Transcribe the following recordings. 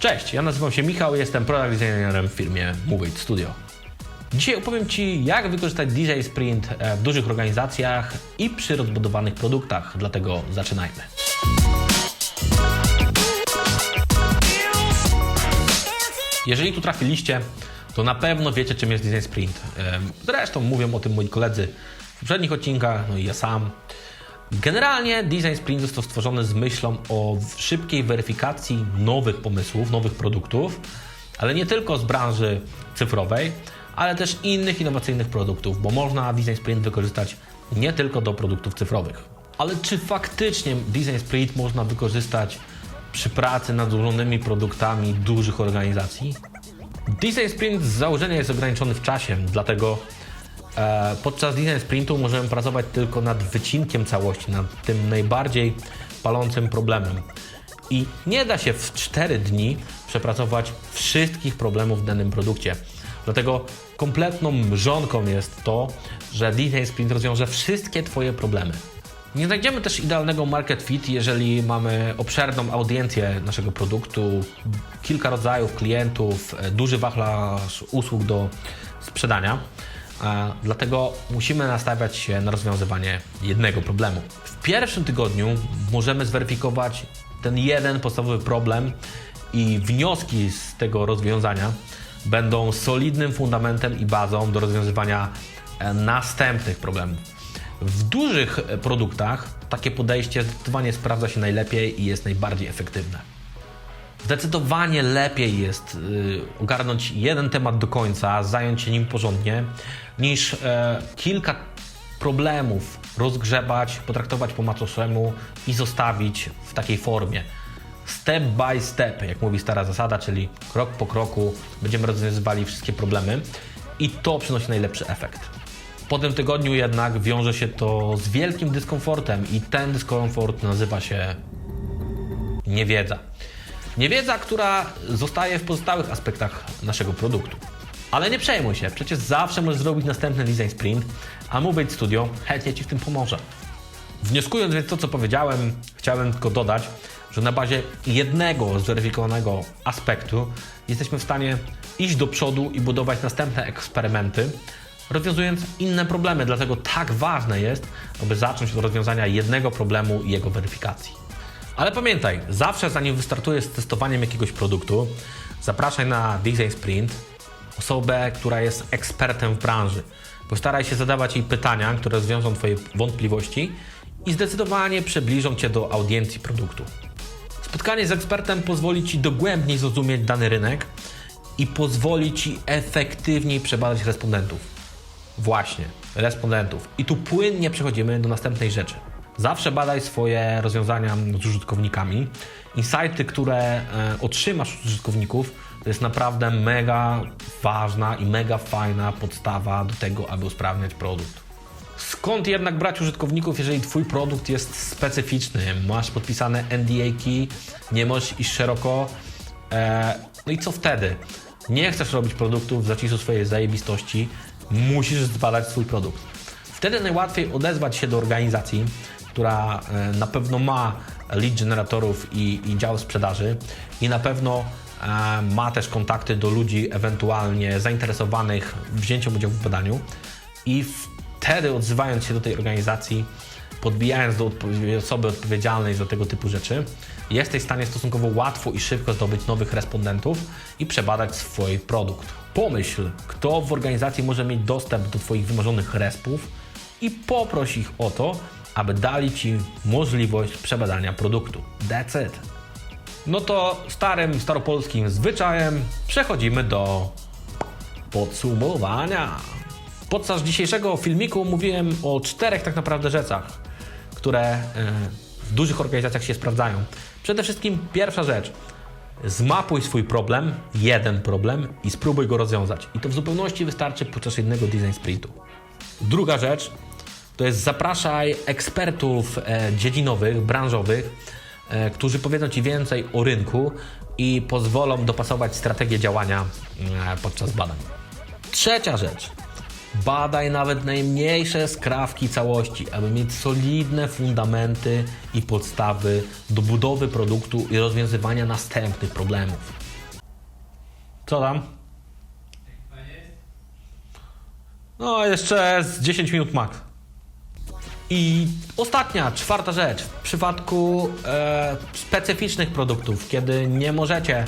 Cześć, ja nazywam się Michał, jestem product designerem w firmie Move It Studio. Dzisiaj opowiem Ci, jak wykorzystać DJ Sprint e, w dużych organizacjach i przy rozbudowanych produktach, dlatego zaczynajmy. Jeżeli tu trafiliście, to na pewno wiecie, czym jest Design Sprint. Zresztą mówią o tym moi koledzy w poprzednich odcinkach, no i ja sam. Generalnie Design Sprint został stworzony z myślą o szybkiej weryfikacji nowych pomysłów, nowych produktów, ale nie tylko z branży cyfrowej, ale też innych innowacyjnych produktów, bo można Design Sprint wykorzystać nie tylko do produktów cyfrowych. Ale czy faktycznie Design Sprint można wykorzystać przy pracy nad złożonymi produktami dużych organizacji? Design Sprint z założenia jest ograniczony w czasie, dlatego podczas Design Sprintu możemy pracować tylko nad wycinkiem całości, nad tym najbardziej palącym problemem. I nie da się w 4 dni przepracować wszystkich problemów w danym produkcie. Dlatego kompletną mrzonką jest to, że Design Sprint rozwiąże wszystkie Twoje problemy. Nie znajdziemy też idealnego market fit, jeżeli mamy obszerną audiencję naszego produktu, kilka rodzajów klientów, e, duży wachlarz usług do sprzedania. Dlatego musimy nastawiać się na rozwiązywanie jednego problemu. W pierwszym tygodniu możemy zweryfikować ten jeden podstawowy problem i wnioski z tego rozwiązania będą solidnym fundamentem i bazą do rozwiązywania e, następnych problemów. W dużych e, produktach takie podejście zdecydowanie sprawdza się najlepiej i jest najbardziej efektywne. Zdecydowanie lepiej jest y, ogarnąć jeden temat do końca, zająć się nim porządnie, niż e, kilka problemów rozgrzebać, potraktować po macoszemu i zostawić w takiej formie. Step by step, jak mówi stara zasada, czyli krok po kroku będziemy rozwiązywali wszystkie problemy i to przynosi najlepszy efekt. Po tym tygodniu jednak wiąże się to z wielkim dyskomfortem i ten dyskomfort nazywa się niewiedza. Niewiedza, która zostaje w pozostałych aspektach naszego produktu. Ale nie przejmuj się, przecież zawsze możesz zrobić następny design sprint, a Move It Studio chętnie Ci w tym pomoże. Wnioskując więc to, co powiedziałem, chciałem tylko dodać, że na bazie jednego zweryfikowanego aspektu jesteśmy w stanie iść do przodu i budować następne eksperymenty, rozwiązując inne problemy. Dlatego tak ważne jest, aby zacząć od rozwiązania jednego problemu i jego weryfikacji. Ale pamiętaj, zawsze zanim wystartujesz z testowaniem jakiegoś produktu, zapraszaj na Design Sprint osobę, która jest ekspertem w branży. Postaraj się zadawać jej pytania, które rozwiążą Twoje wątpliwości i zdecydowanie przybliżą Cię do audiencji produktu. Spotkanie z ekspertem pozwoli Ci dogłębniej zrozumieć dany rynek i pozwoli Ci efektywniej przebadać respondentów. Właśnie, respondentów. I tu płynnie przechodzimy do następnej rzeczy. Zawsze badaj swoje rozwiązania z użytkownikami. Insighty, które e, otrzymasz od użytkowników, to jest naprawdę mega ważna i mega fajna podstawa do tego, aby usprawniać produkt. Skąd jednak brać użytkowników, jeżeli Twój produkt jest specyficzny? Masz podpisane NDA-ki, nie możesz iść szeroko. E, no i co wtedy? Nie chcesz robić produktów w zaciszu swojej zajebistości, musisz zbadać swój produkt. Wtedy najłatwiej odezwać się do organizacji, która e, na pewno ma lead generatorów i, i dział sprzedaży i na pewno e, ma też kontakty do ludzi ewentualnie zainteresowanych wzięciem udziału w badaniu i wtedy odzywając się do tej organizacji, podbijając do osoby odpowiedzialnej za tego typu rzeczy, jesteś w stanie stosunkowo łatwo i szybko zdobyć nowych respondentów i przebadać swój produkt. Pomyśl, kto w organizacji może mieć dostęp do Twoich wymarzonych respów i poproś ich o to, aby dali Ci możliwość przebadania produktu. That's it. No to starym, staropolskim zwyczajem przechodzimy do podsumowania. Podczas dzisiejszego filmiku mówiłem o czterech tak naprawdę rzeczach, które e, w dużych organizacjach się sprawdzają. Przede wszystkim pierwsza rzecz. Zmapuj swój problem, jeden problem i spróbuj go rozwiązać. I to w zupełności wystarczy podczas jednego design sprintu. Druga rzecz to jest zapraszaj ekspertów e, dziedzinowych, branżowych, e, którzy powiedzą Ci więcej o rynku i pozwolą dopasować strategię działania e, podczas badań. Trzecia rzecz. Badaj nawet najmniejsze skrawki całości, aby mieć solidne fundamenty i podstawy do budowy produktu i rozwiązywania następnych problemów. Co tam? No, jeszcze z 10 minut max. I ostatnia, czwarta rzecz. W przypadku e, specyficznych produktów, kiedy nie możecie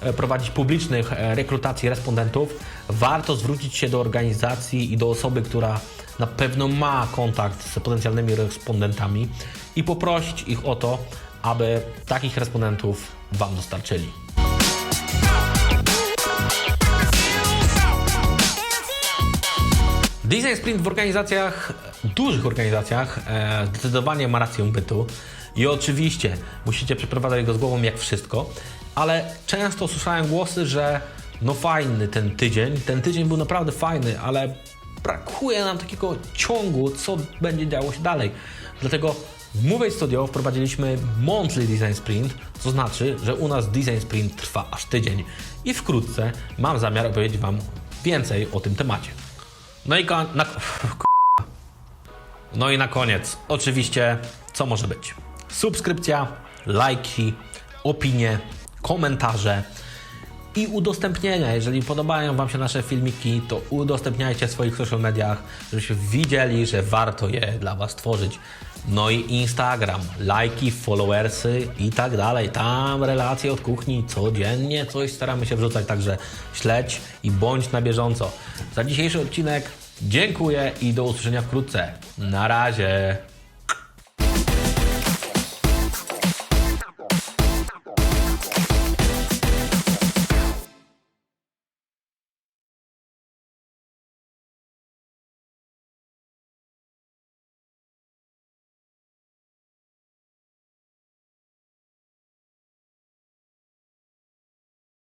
e, prowadzić publicznych e, rekrutacji respondentów, warto zwrócić się do organizacji i do osoby, która na pewno ma kontakt z potencjalnymi respondentami i poprosić ich o to, aby takich respondentów Wam dostarczyli. Design Sprint w organizacjach, dużych organizacjach, e, zdecydowanie ma rację bytu i oczywiście musicie przeprowadzać go z głową jak wszystko, ale często słyszałem głosy, że no fajny ten tydzień, ten tydzień był naprawdę fajny, ale brakuje nam takiego ciągu, co będzie działo się dalej. Dlatego w Move Studio wprowadziliśmy monthly design sprint, co znaczy, że u nas design sprint trwa aż tydzień i wkrótce mam zamiar opowiedzieć Wam więcej o tym temacie. No i ko- na, no i na koniec, oczywiście, co może być? Subskrypcja, lajki, opinie, komentarze i udostępnienia. Jeżeli podobają Wam się nasze filmiki, to udostępniajcie w swoich social mediach, żebyśmy widzieli, że warto je dla Was tworzyć. No i Instagram, lajki, followersy i tak dalej. Tam relacje od kuchni codziennie coś staramy się wrzucać, także śledź i bądź na bieżąco. Za dzisiejszy odcinek dziękuję i do usłyszenia wkrótce. Na razie.